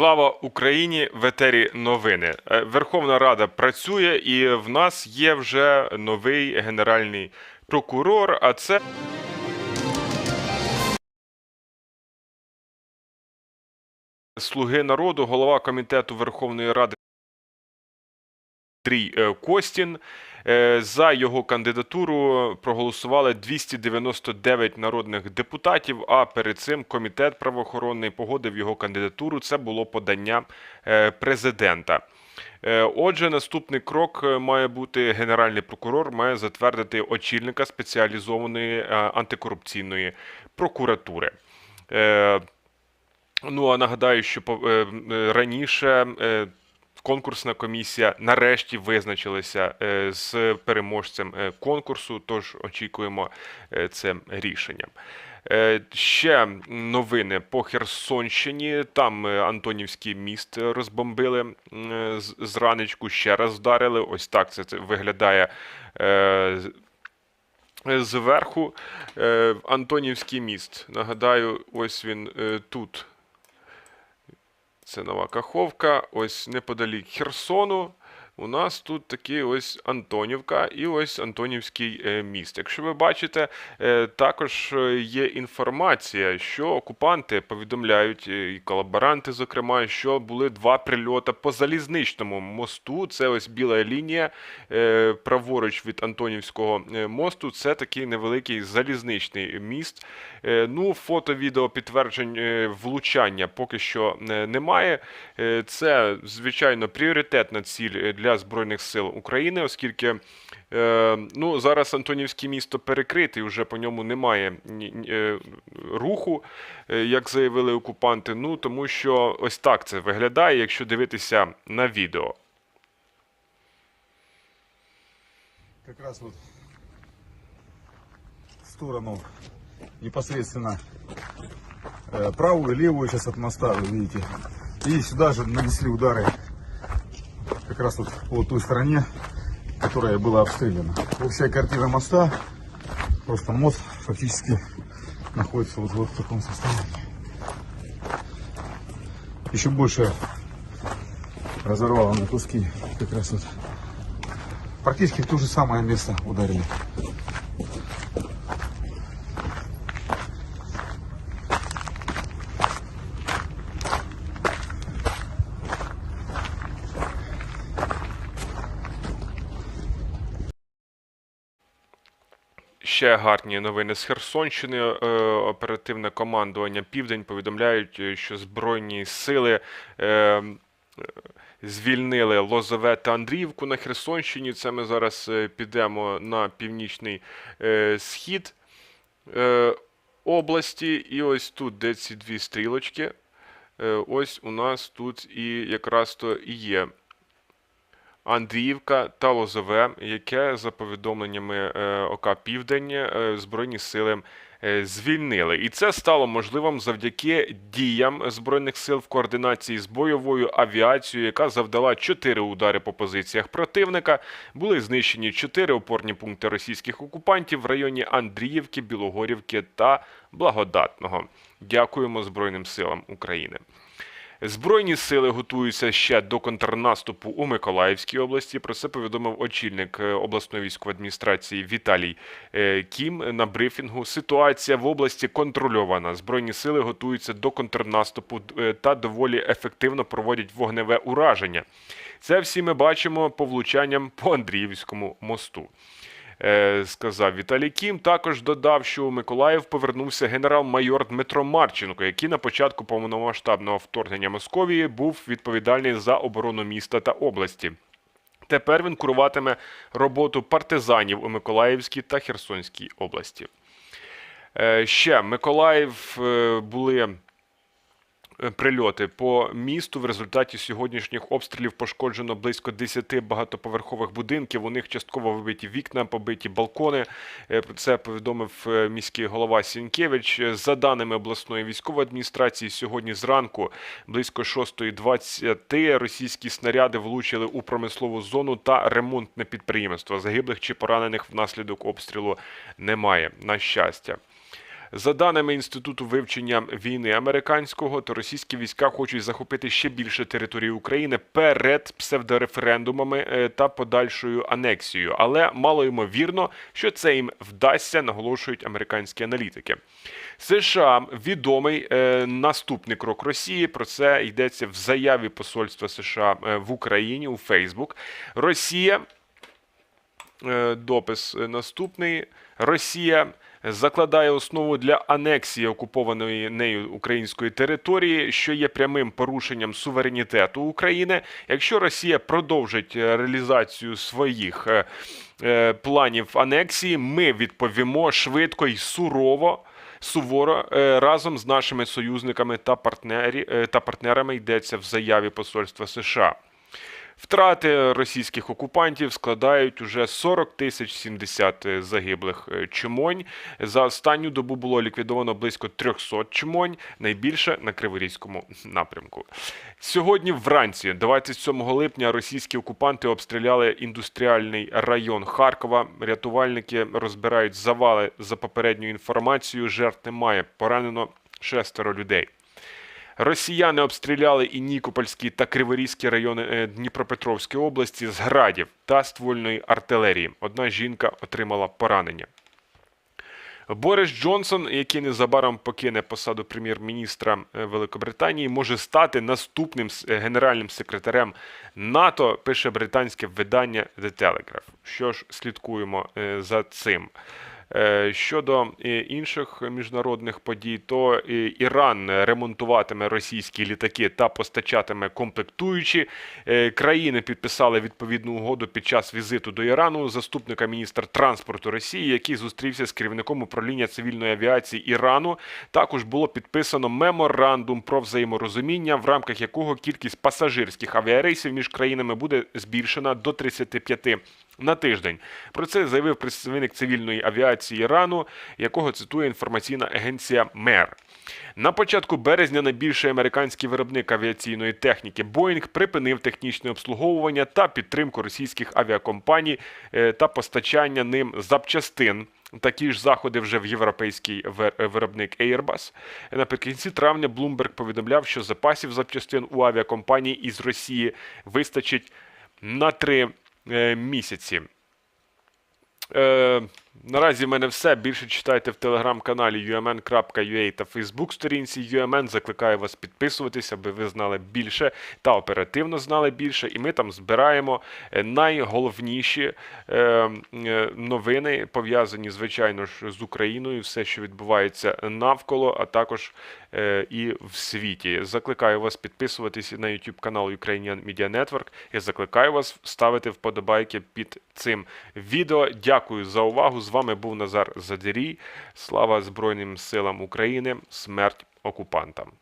Слава Україні! В етері новини. Е, Верховна Рада працює, і в нас є вже новий генеральний прокурор. А це слуги народу, голова комітету Верховної Ради Андрій е, Костін. Е, За його кандидатуру проголосували 299 народних депутатів. А перед цим комітет правоохоронний погодив його кандидатуру. Це було подання е, президента. Е, Отже, наступний крок має бути генеральний прокурор має затвердити очільника спеціалізованої антикорупційної прокуратури. Ну а нагадаю, що раніше конкурсна комісія нарешті визначилася е, з переможцем е, конкурсу. Тож очікуємо е, це рішення. Ще новини по Херсонщині. Там Антонівський міст розбомбили з- ще раз вдарили. Ось так це, виглядає. Зверху Антонівський міст. Нагадаю, ось він тут. Це нова Каховка. Ось неподалік Херсону. У нас тут такі ось Антонівка і ось Антонівський е, міст. Якщо ви бачите, е, також е, є інформація, що окупанти повідомляють, і колаборанти, зокрема, що були два прильоти по залізничному мосту. Це ось біла лінія праворуч від Антонівського мосту. Це такий невеликий залізничний міст. Ну, фото, відео підтверджень влучання поки що немає. Це, звичайно, пріоритетна ціль е, для Збройних сил України, оскільки е, ну, зараз Антонівське місто перекрите, і вже по ньому немає ні- ні- е, руху, е, як заявили окупанти. Ну, тому що ось так це виглядає, якщо дивитися на відео. как раз вот в сторону непосредственно э, правую и левую сейчас от моста, вы видите. И сюда же нанесли удары как раз вот по той стороне, которая была обстреляна. Общая картина моста, просто мост фактически находится вот, вот в таком состоянии. Еще больше разорвало на куски как раз вот Практически в то же самое место ударили. Ще гарні новини з Херсонщини. Е, Оперативне командування Південь повідомляють, е, що Збройні сили е, звільнили Лозове та Андріївку на Херсонщині. Це ми зараз підемо на північний схід області. І ось тут, де ці дві стрілочки, ось у нас тут і якраз то і є Андріївка та Лозове, яке за повідомленнями е, ОК Південь е, Збройні сили е, звільнили. І це стало можливим завдяки діям Збройних сил в координації з бойовою авіацією, яка завдала чотири удари по позиціях противника. Були знищені чотири опорні пункти російських окупантів в районі Андріївки, Білогорівки та Благодатного. Дякуємо Збройним силам України. Збройні сили готуються ще до контрнаступу у Миколаївській області. Про це повідомив очільник е, обласної військової адміністрації Віталій е, Кім на брифінгу. Ситуація в області контрольована. Збройні сили готуються до контрнаступу е, та доволі ефективно проводять вогневе ураження. Це всі ми бачимо по влучанням по Андріївському мосту сказав Віталій Кім. Також додав, що у Миколаїв повернувся генерал-майор Дмитро Марченко, який на початку повномасштабного вторгнення Московії був відповідальний за оборону міста та області. Тепер він куруватиме роботу партизанів у Миколаївській та Херсонській області. Е, Ще Миколаїв е, були е, прильоти по місту. В результаті сьогоднішніх обстрілів пошкоджено близько 10 багатоповерхових будинків. У них частково вибиті вікна, побиті балкони. Е, Про це повідомив е, міський голова Сінкевич. Е, За даними обласної військової адміністрації, сьогодні зранку близько 6.20 російські снаряди влучили у промислову зону та ремонтне підприємство. Загиблих чи поранених внаслідок обстрілу немає. На щастя. За даними Інституту вивчення війни американського, то російські війська хочуть захопити ще більше території України перед псевдореферендумами е, та подальшою анексією. Але мало ймовірно, що це їм вдасться, наголошують американські аналітики. США відомий е, наступний крок Росії. Про це йдеться в заяві посольства США е, в Україні у Фейсбук. Росія Е, допис наступний. Росія закладає основу для анексії окупованої нею української території, що є прямим порушенням суверенітету України. Якщо Росія продовжить е, реалізацію своїх е, е, планів анексії, ми відповімо швидко і сурово. Суворо разом з нашими союзниками та партнері та партнерами йдеться в заяві посольства США. Втрати російських окупантів складають уже 40 тисяч 70 загиблих е, чумонь. За останню добу було ліквідовано близько 300 чумонь, найбільше на Криворізькому напрямку. Сьогодні вранці, 27 липня, російські окупанти обстріляли індустріальний район Харкова. Рятувальники розбирають завали за попередньою інформацією. Жертв немає. Поранено шестеро людей. Росіяни обстріляли і Нікопольський та Криворізький райони е, Дніпропетровської області з градів та ствольної артилерії. Одна жінка отримала поранення. Борис Джонсон, який незабаром покине посаду прем'єр-міністра е, Великобританії, може стати наступним е, генеральним секретарем НАТО, пише британське видання The Telegraph. Що ж, слідкуємо за цим. Е, Щодо е, інших міжнародних подій, то е, Іран ремонтуватиме російські літаки та постачатиме комплектуючі. Країни підписали відповідну угоду під час візиту до Ірану заступника міністра транспорту Росії, який зустрівся з керівником управління цивільної авіації Ірану. Також було підписано меморандум про взаєморозуміння, в рамках якого кількість пасажирських авіарейсів між країнами буде збільшена до 35 на тиждень. Про це заявив представник цивільної авіації Ірану, якого цитує інформаційна агенція МЕР. На початку березня найбільший американський виробник авіаційної техніки Boeing припинив технічне обслуговування та підтримку російських авіакомпаній е, та постачання ним запчастин. Такі ж заходи вже в європейський виробник Airbus. Наприкінці травня Bloomberg повідомляв, що запасів запчастин у авіакомпаній із Росії вистачить на три місяці. Е, наразі в мене все. Більше читайте в телеграм-каналі umn.ua та Фейсбук сторінці UMN. Закликаю вас підписуватися, аби ви знали більше та оперативно знали більше. І ми там збираємо е, найголовніші е, е, новини, пов'язані, звичайно ж, з Україною, все, що відбувається навколо, а також е, і в світі. Закликаю вас підписуватися на YouTube канал Ukrainian Media Network. Я закликаю вас ставити вподобайки під цим відео. Дякую за увагу. З вами був Назар Задірій. Слава Збройним силам України. Смерть окупантам.